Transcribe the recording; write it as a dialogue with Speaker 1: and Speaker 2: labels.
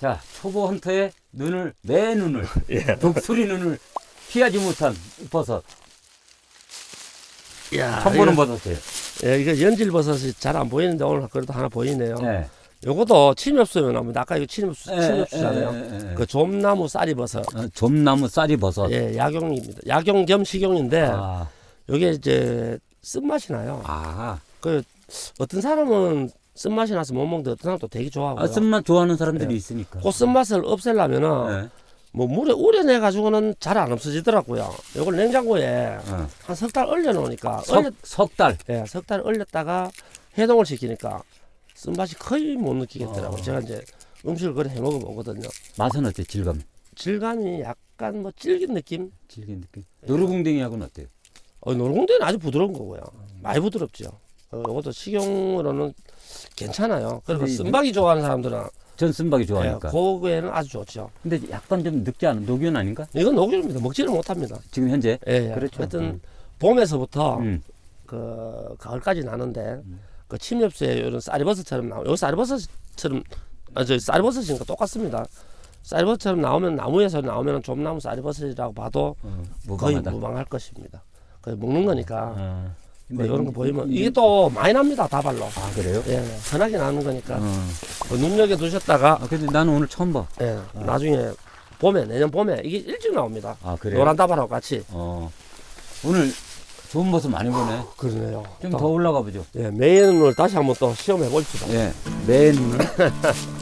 Speaker 1: 자, 초보 헌터의 눈을, 내 눈을,
Speaker 2: 예.
Speaker 1: 독수리 눈을 피하지 못한 버섯.
Speaker 2: 야,
Speaker 1: 처음 보는
Speaker 2: 이거,
Speaker 1: 버섯이에요.
Speaker 2: 예, 이거 연질 버섯이 잘 안 보이는데 오늘 그래도 하나 보이네요.
Speaker 1: 네.
Speaker 2: 요것도 침엽수에 나옵니다. 아까 이거 침엽수,
Speaker 1: 예,
Speaker 2: 침엽수잖아요.
Speaker 1: 예, 예, 예.
Speaker 2: 그 좀나무 쌀이 버섯.
Speaker 1: 어, 좀나무 쌀이 버섯.
Speaker 2: 예, 약용입니다. 약용 겸 식용인데
Speaker 1: 아,
Speaker 2: 요게 이제 쓴맛이 나요.
Speaker 1: 아,
Speaker 2: 그 어떤 사람은 쓴맛이 나서 못 먹는데 어떤 사람은 또 되게 좋아하고요.
Speaker 1: 아 쓴맛 좋아하는 사람들이
Speaker 2: 예.
Speaker 1: 있으니까.
Speaker 2: 그 쓴맛을 없애려면은
Speaker 1: 네.
Speaker 2: 뭐 물에 우려내 가지고는 잘 안 없어지더라고요. 요걸 냉장고에
Speaker 1: 어.
Speaker 2: 한석 달 얼려 놓으니까
Speaker 1: 석,
Speaker 2: 얼려
Speaker 1: 석 달.
Speaker 2: 예, 석 달 얼렸다가 해동을 시키니까 쓴맛이 거의 못 느끼겠더라고요.
Speaker 1: 어.
Speaker 2: 제가 이제 음식을 그래 해 먹어 보거든요.
Speaker 1: 맛은 어때? 질감?
Speaker 2: 질감이 약간 뭐 질긴 느낌?
Speaker 1: 질긴 느낌. 노루궁뎅이하고는 어때요?
Speaker 2: 어, 노르공대는 아주 부드러운 거고요. 많이 부드럽죠. 어, 이것도 식용으로는 괜찮아요. 그리고
Speaker 1: 근데 이-
Speaker 2: 쓴박이 좋아하는 사람들은
Speaker 1: 전 쓴박이
Speaker 2: 예,
Speaker 1: 좋아하니까.
Speaker 2: 고거에는 아주 좋죠.
Speaker 1: 근데 약간 좀 늙지 않은 녹연 아닌가?
Speaker 2: 이건 녹유입니다. 먹지를 못합니다.
Speaker 1: 지금 현재.
Speaker 2: 예, 예.
Speaker 1: 그렇죠.
Speaker 2: 하여튼
Speaker 1: 음.
Speaker 2: 봄에서부터
Speaker 1: 음.
Speaker 2: 그 가을까지 나는데
Speaker 1: 음.
Speaker 2: 그 침엽수에 이런 쌀버섯처럼 나오. 여기 쌀버섯처럼 아저 쌀버섯이니까 똑같습니다. 쌀버섯처럼 나오면 나무에서 나오면 좀나무 쌀버섯이라고 봐도
Speaker 1: 어,
Speaker 2: 거의
Speaker 1: 무방하다.
Speaker 2: 무방할 것입니다. 거의 먹는 거니까
Speaker 1: 아,
Speaker 2: 뭐 이런 거 보이면
Speaker 1: 이-
Speaker 2: 이게 또 많이 납니다 다발로.
Speaker 1: 아 그래요?
Speaker 2: 예, 편하게 나는 거니까
Speaker 1: 어.
Speaker 2: 그 눈여겨 두셨다가
Speaker 1: 아 근데 나는 오늘 처음 봐.
Speaker 2: 예, 나중에 봄에 내년 봄에 이게 일찍 나옵니다.
Speaker 1: 아 그래요?
Speaker 2: 노란 다발하고 같이.
Speaker 1: 어. 오늘 좋은 모습 많이 보네.
Speaker 2: 그러네요.
Speaker 1: 좀
Speaker 2: 또,
Speaker 1: 더 올라가 보죠.
Speaker 2: 예, 매연을 다시 한번 또 시험해 봅시다.
Speaker 1: 예. 맨 눈.